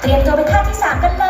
เตรียมตัวไปท่าที่ 3 กันเลย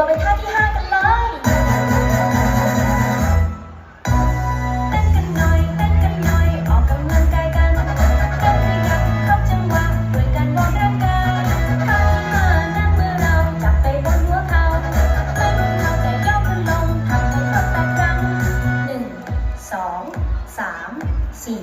ตัวไปท่าที่ห้ากันเลยเต้นกันหน่อยเต้นกันหน่อยออกกำลังกายกันก้าวขยับเข้าจังหวะด้วยการวอร์ร่างกายเข้ามานั่งมือเราจับไปบนหัวเข่าไม่บนเรแต่ย่อขึ้นลงทำให้ครบแปดครั้งหนึ่งสองสามสี่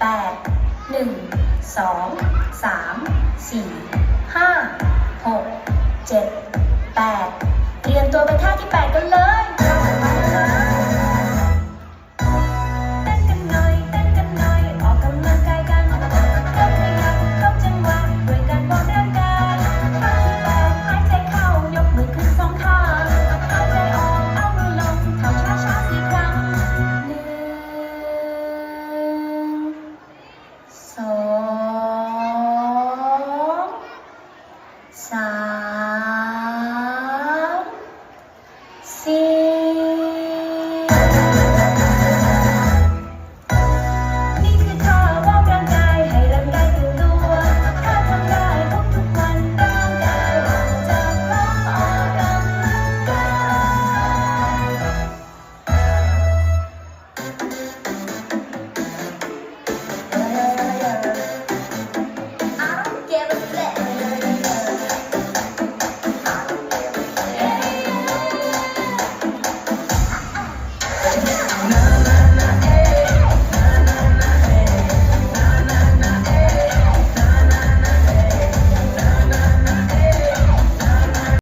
แปดหนึ่งสองสามสี่ห้าหกเจ็ดแปดเรียนตัวเป็นท่าที่แปดกันเลย ー